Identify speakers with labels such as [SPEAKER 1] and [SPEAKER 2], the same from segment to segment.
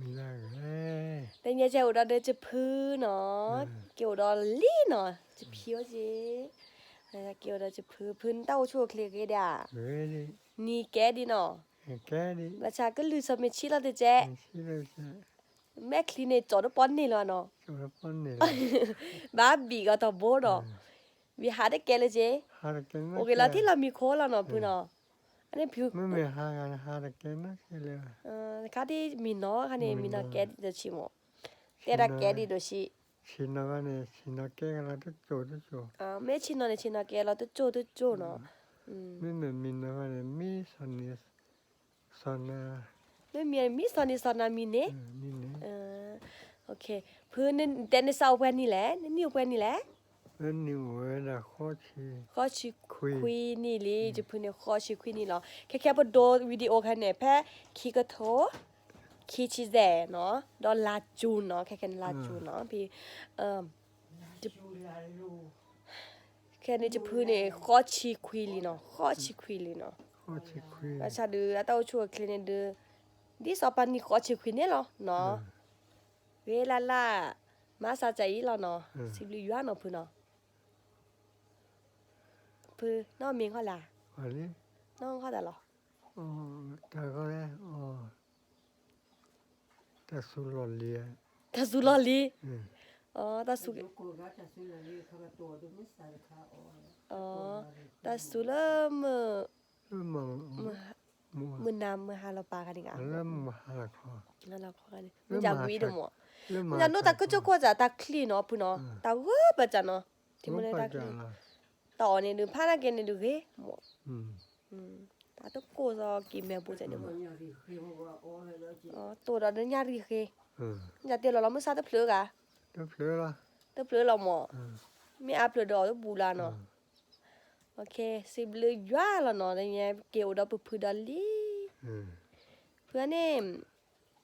[SPEAKER 1] มีได้เลย
[SPEAKER 2] แต่เนี่ยจะอุดรเดจะพื้นเนาะเกี่ยวดอลลี่เนาะจะเพียวจีแต่เกี่ยวดอจะพื้นพื้นเต้าชั่วเคลียร์กันด่า
[SPEAKER 1] เฮ้ยดิ
[SPEAKER 2] นี่แกดีเนาะ
[SPEAKER 1] แกดิ
[SPEAKER 2] บัชาก็ลือสมิชิแล้วเดเจ๊
[SPEAKER 1] ไม่ใช่เลยจ้ะ
[SPEAKER 2] แม่คลินิกจอดป้อนนี่แล้วเนาะ
[SPEAKER 1] จุดปนนี่
[SPEAKER 2] บ้าบีก็ต้องโบดอวิหาได้แกเลยเจ๊
[SPEAKER 1] หาเก่งนะ
[SPEAKER 2] โอเคแล้วที่เรามีโค้ดแล้วเนาะพื้นเนาะ อันนี้ผิว
[SPEAKER 1] ไม่มีหากันหาเก่งนะแค่เลย
[SPEAKER 2] เอ่อค่าที่มีเนาะค่ะนี่มีเนาะแกดีเดชิโมแต่ละแกดีโดชิ
[SPEAKER 1] ชินกันเนี่ยชินแกกันแล้วจุดจุด
[SPEAKER 2] อ่าแม่ชินเนาะเนี่ยชินเนาะแกเราตัวโจตัวโจเนาะอืม
[SPEAKER 1] ไม่เหมือนมินนะกันเนี่ยมีสันนิษสันนะ
[SPEAKER 2] ไม่มีมีสอนนี่สอนนามีเน
[SPEAKER 1] มีเนี่ย
[SPEAKER 2] เออโอเคพื้นนี่แต่ในเสาแวนนี่แหละนี่นิ้วแวนนี่แหละ
[SPEAKER 1] เป็นนิวเวนะโคชี
[SPEAKER 2] ข้อชิ
[SPEAKER 1] คุย
[SPEAKER 2] คุยนี่ลีจะพื้นเนี่ยข้อชิคุยนี่เหรอแค่แค่พอดูวิดีโอแค่เนี่ยแพ้คีกระโถคีชิแซเนาะดอลลาจูนเนาะแค่แค่ลาจูนเนาะพี่เอ่อจะแค่นี้จะพื้นเนี่ยข้อชิคุยลีเนาะข้อชิคุยลีเนาะ
[SPEAKER 1] โคชีคุย
[SPEAKER 2] อาชาดูอาตาชัวคลินิกดูดิสอปันนี่ข้อชิคุยเนี่ยเหรอเนาะเวลาล่ะมาซาใจอีหลอเนาะสิบลิยวนเนาะพื้นเนาะพื้นน้องมิงเขาล่ะ
[SPEAKER 1] วันนี้
[SPEAKER 2] น้องเขาแต่หรอ
[SPEAKER 1] อ๋อแต่ก็เลยอ๋อแต่สุรเลีย
[SPEAKER 2] ตาสุลอลี
[SPEAKER 1] อืม
[SPEAKER 2] อ๋อตาสุ
[SPEAKER 3] Colgata sulla lì, come tu, dove sta il capo?
[SPEAKER 2] อ๋อตาสุลมือ
[SPEAKER 1] เริ่มมองมัว
[SPEAKER 2] มือนำมือหาเราปากันอีกอะ
[SPEAKER 1] เริ่มมาหาคอ
[SPEAKER 2] นั่นเราขอกันนี่มันจะวีดมั้ง
[SPEAKER 1] เริ่ม
[SPEAKER 2] มั
[SPEAKER 1] มาน
[SPEAKER 2] จะโนตาก็จะกว่าจะตาคลีเนาะพื้นเนาะตาเวอปะจันเนาะที่มันได้ตาคลีต่อเนี่ยดูพานาเกนเนี่ยดูเฮ้หม
[SPEAKER 1] อืม
[SPEAKER 2] อืมตาต้องโกซอกินแม่ปูจันเนี่ยมั้ง
[SPEAKER 3] Bisogna che prima ora lo
[SPEAKER 2] อ๋อตัวเราเนี่ยยากดีเค
[SPEAKER 1] อืม
[SPEAKER 2] อย่าเตียเราเราไม่ซาตะเพลือกะ
[SPEAKER 1] เดี๋ยวเพลือละ
[SPEAKER 2] ตะเพลือเราหมอ
[SPEAKER 1] อืม
[SPEAKER 2] มีอาเพลือดอกตะบูลาเนาะโอเคสิบเลยย่าละเนาะเนี่ยเกี่ยวดอกพืดาลี
[SPEAKER 1] อืม
[SPEAKER 2] เพื่อนเนี่ย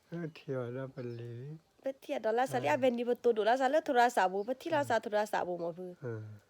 [SPEAKER 1] เออเที่ยวแล้วไปเลย
[SPEAKER 2] ไปเที่ยวดอลลาร์สาลีอาเวนดีประตูดอลลาร์สาลีโทรศัพท์บุไปที่ลาซาโทรศัพท์บุมาเพื่อ
[SPEAKER 1] อืม
[SPEAKER 2] มาได้ดีไปเก็บที่บาลาสานก็
[SPEAKER 1] อืม
[SPEAKER 2] อันนี้อันนี้อ่าสิบเลยเกนาเตลละเนาะแล้วมันแต่เนี่ยดอนตะมุเตซาตามีเมียเพื่อ
[SPEAKER 1] อืม
[SPEAKER 2] ตะมุสิบเลยสิเพื่อนสานพลเดลี
[SPEAKER 1] จะพอจะเลย
[SPEAKER 2] เออ
[SPEAKER 1] เจอแล้วจะจะเลียซอสมุทีซะแล้วอลิ
[SPEAKER 2] อ๋ออาเลียสตอเกียวอะจิไหนอาเลียสตอไงเกตามุกูมกโอเค
[SPEAKER 1] เออจะสกอกุมอแล้วอันละเตระเนี่ยที่บ่จะสักคือจะสักคือจะสักมือแล้วจะที่บ่
[SPEAKER 2] อืม
[SPEAKER 1] อืม
[SPEAKER 2] สิบเดือนเนาะเนี่ย
[SPEAKER 1] สิสิบลูกกิจารขอ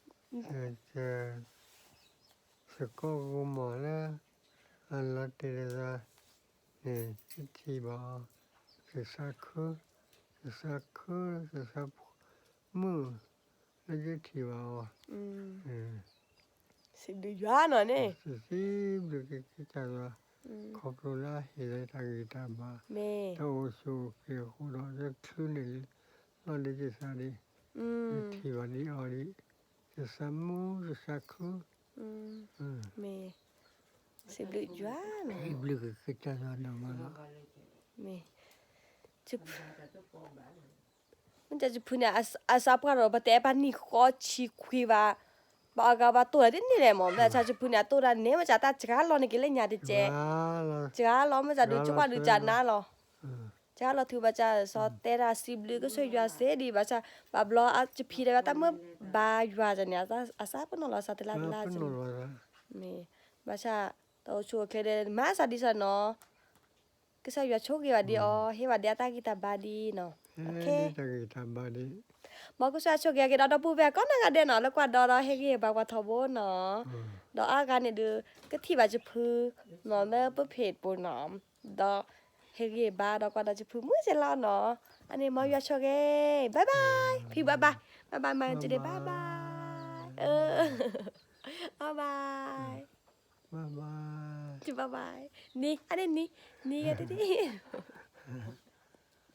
[SPEAKER 1] จะสามูจะสักคือ
[SPEAKER 2] อืม
[SPEAKER 1] อืม
[SPEAKER 2] แม่สิบเดือนเนาะ
[SPEAKER 1] บลูกกิจารนามาละ
[SPEAKER 2] แม่จะมันจะจะพูดเนี่ยอาอาซาปะเราปะแต่ปะนี่ขอชีคุยว่าบากาบาตัวเด่นนี่แหละหมอแต่ชาจะพูดเนี่ยตัวนั้นเนี่ยมันจะตาจกาลอนี่กิเลญาดิเจ
[SPEAKER 1] ว้าละ
[SPEAKER 2] จกาลอมันจะดูจุกว่าดูจานนะลอ
[SPEAKER 1] อืม
[SPEAKER 2] จ้าเราถือว่าจะสอเตราสิบลือก็ช่วยยาเสดีว่าจะบาบลออาจจะพีได้ว่าแต่เมื่อบายว่าจะเนี่ยอาซาปนเราสัตลา
[SPEAKER 1] แล้ว
[SPEAKER 2] ลา
[SPEAKER 1] เป็น
[SPEAKER 2] จะ
[SPEAKER 1] โนละ
[SPEAKER 2] มีว่าจะตัวชัวเคเดมาซาดิซะเนาะก็ใส่ยาโชกยาดีอ๋อเฮว่าเดียตากิตาบาดีเนาะ
[SPEAKER 1] เฮ้ยนี่ตะกิตาบาดี
[SPEAKER 2] บอกก็ใส่โชกยากิดอปูเบก็นังเดเนาะแล้วกว่าดอเฮกิบากว่าทบเนาะ
[SPEAKER 1] อืม
[SPEAKER 2] ดออาการเนี่ยดูก็ที่ว่าจะพือเนาะเนอประเภทปูน้ำดอเฮกิบาดอกว่าจะพือมื้อจะลาเนาะอั นนี้มอยาโชกเบายบายพี่บายบายบายบายมาจะได้บายบายเออบายบาย
[SPEAKER 1] บ๊ายบาย
[SPEAKER 2] Bye bye. Ni, ada ni. Ni kata ni.